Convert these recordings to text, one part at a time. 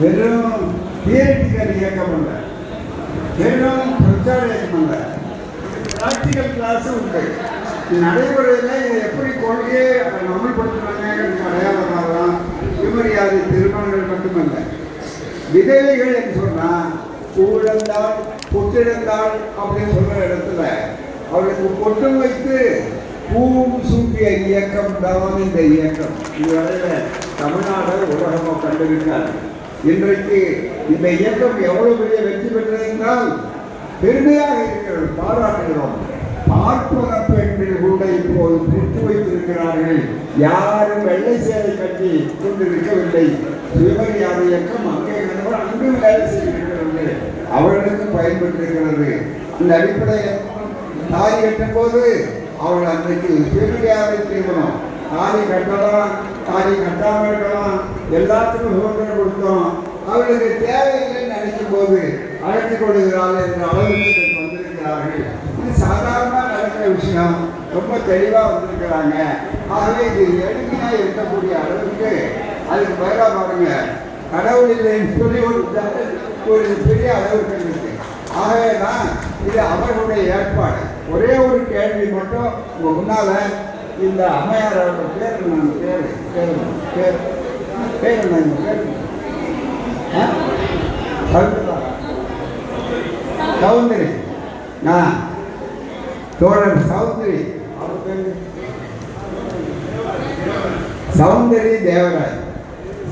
வெறும் தியரிட்டிக்கல் இயக்கம் அல்ல. வெறும் பிரச்சார இயக்கம் அல்ல. ப்ராக்டிக்கல் கிளாஸும் உண்டு நடைமுறையில் இதை எப்படி கொள்கையை அமல்படுத்துறாங்க அடையாளமாகலாம். விமரியாதை திருமணங்கள் மட்டுமல்ல. விதவைகள் என்று சொன்னால் பூவிழந்தாள் பொட்டிழந்தாள் அப்படின்னு சொல்கிற இடத்துல அவளுக்கு பொட்டு வைத்து பூவும் சூட்டிய இயக்கம் தான் இந்த இயக்கம். இதுவரையில் தமிழ்நாடு உலகமாக கண்டிருக்கார் இன்றைக்கு இந்த இயக்கம் எவ்வளவு பெரிய வெற்றி பெற்றது என்றால் பெருமையாக இருக்கிறது பாராட்டுகிறோம். பார்ப்பன பெண்கள் கூட இப்போது பொட்டு வைத்திருக்கிறார்கள். யாரும் வெள்ளை சேலை கட்டி கொண்டிருக்கவில்லை சுயமரியாதை இயக்கம் அங்கே இருந்தவர் அங்கு வேலை செய்திருக்கிறது. அவர்களுக்கு பயன்பட்டிருக்கிறது. இந்த அடிப்படையில் தாலி கட்டும் போது அவள் அன்றைக்கு சுயமரியாதை திருமணம் தாலி கட்டலாம் தாலி கட்டாமல் இருக்கலாம். எல்லாத்துக்கும் சுதந்திரம் கொடுத்தோம். அவர்களுக்கு தேவையில்லைன்னு நினைக்கும் போது அழைத்து கொடுக்கிறார்கள் என்ற அளவுக்கு வந்திருக்கிறார்கள் இது சாதாரணமாக நடக்கிற விஷயம். ரொம்ப தெளிவாக வந்திருக்கிறாங்க. ஆகவே இது எளிமையாக இருக்கக்கூடிய அளவுக்கு அதுக்கு பதிலாக பாருங்க. கடவுள் இல்லைன்னு சொல்லி ஒரு ஒரு பெரிய அளவுக்கு இருக்கு. ஆகவே தான் இது அவர்களுடைய ஏற்பாடு. ஒரே ஒரு கேள்வி மட்டும் உங்கள் முன்னால் இந்த அம்மையார் அவர்கள் பேர் நான் பேர் பேர் பேர் பேர் என்ன பேர் ஆ? சௌந்தரி நான் தோழர் சௌந்தரி சௌந்தரி தேவராஜ்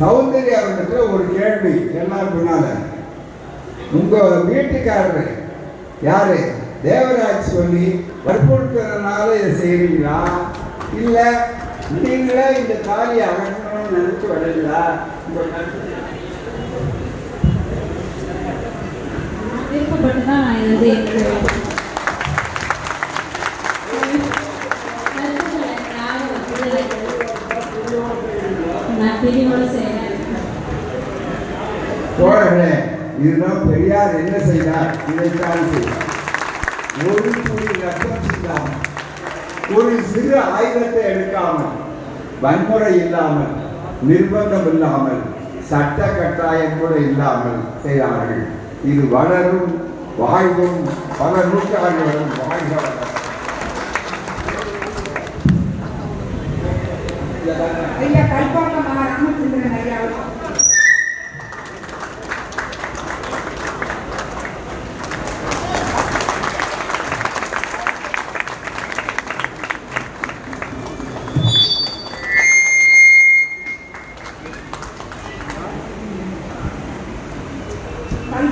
சௌந்தரி அவர்கிட்ட ஒரு கேள்வி. என்ன பின்னால உங்கள் வீட்டுக்காரர் யாரு? தேவராஜ் சொல்லி வற்புறுத்துறதுனால இதை செய்வீங்களா? இல்லை நீங்களே இந்த காலியை அகற்ற நினைச்சு வரீங்களா கருத்து விருப்பப்பட்டு தான் நான் இது தோழர்களே இதுதான் பெரியார் என்ன செய்தார்? இதைத்தான் செய்தார் ஒரு புள்ளி ரத்தம் சிந்தாமல் ஒரு சிறு ஆயுதத்தை எடுக்காமல் வன்முறை இல்லாமல் நிர்பந்தம் இல்லாமல் சட்ட கட்டாயம் கூட இல்லாமல் செய்தார்கள். இது வளரும் வாழ்வும் பல நூற்றாண்டுகளும் வாழ்க ஐயா கல்பாக்கம் ராமச்சந்திரன் ஐயா.